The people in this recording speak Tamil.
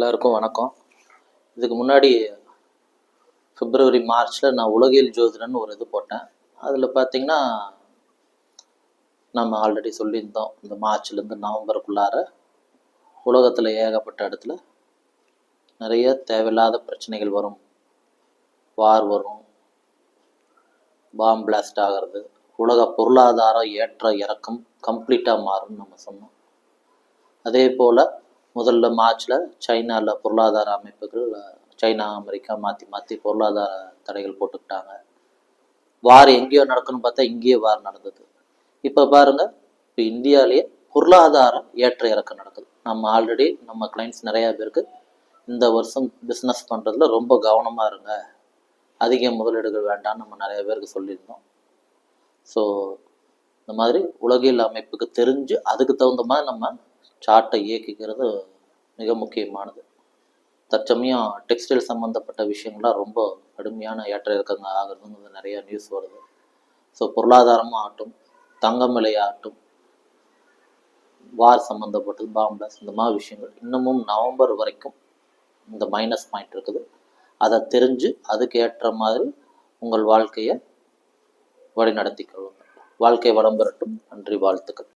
எல்லாருக்கும் வணக்கம். இதுக்கு முன்னாடி பிப்ரவரி மார்ச்சில் நான் உலகியல் ஜோதிடன்னு ஒரு இது போட்டேன். அதில் பார்த்தீங்கன்னா நம்ம ஆல்ரெடி சொல்லியிருந்தோம் இந்த மார்ச்லேருந்து நவம்பருக்குள்ளார உலகத்தில் ஏகப்பட்ட இடத்துல நிறைய தேவையில்லாத பிரச்சனைகள் வரும். வார் வரும். பாம் பிளாஸ்ட் ஆகிறது. உலக பொருளாதாரம் ஏற்ற இறக்கம் கம்ப்ளீட்டாக மாறும்னு நம்ம சொன்னோம். அதே போல் முதல்ல மார்ச்சில் சைனாவில் பொருளாதார அமைப்புகள் சைனா அமெரிக்கா மாற்றி மாற்றி பொருளாதார தடைகள் போட்டுக்கிட்டாங்க. வார் எங்கேயோ நடக்கணும்னு பார்த்தா இங்கேயே வார் நடந்தது. இப்போ பாருங்க இப்போ இந்தியாவிலேயே பொருளாதாரம் ஏற்ற இறக்கம் நடக்குது. நம்ம ஆல்ரெடி நம்ம கிளைண்ட்ஸ் நிறையா பேருக்கு இந்த வருஷம் பிஸ்னஸ் பண்ணுறதுல ரொம்ப கவனமாக இருங்க. அதிக முதலீடுகள் வேண்டாம்னு நம்ம நிறைய பேருக்கு சொல்லியிருந்தோம். ஸோ இந்த மாதிரி உலகியல் அமைப்புக்கு தெரிஞ்சு அதுக்கு தகுந்த மாதிரி நம்ம சார்ட்டை இயக்கிக்கிறது மிக முக்கியமானது. தற்சமயம் டெக்ஸ்டைல் சம்மந்தப்பட்ட விஷயங்கள்லாம் ரொம்ப கடுமையான ஏற்ற இறக்கங்க ஆகிறதுங்கிறது நிறைய நியூஸ் வருது. ஸோ பொருளாதாரமும் ஆகட்டும் தங்கம் விலை ஆகட்டும் வார் சம்மந்தப்பட்டது பாம்பஸ் இந்த மாதிரி விஷயங்கள் இன்னமும் நவம்பர் வரைக்கும் இந்த மைனஸ் பாயிண்ட் இருக்குது. அதை தெரிஞ்சு அதுக்கு ஏற்ற மாதிரி உங்கள் வாழ்க்கையை வழிநடத்திக்கொள்ளுங்கள் வாழ்க்கை வளம் பெறட்டும். நன்றி வாழ்த்துக்கள்.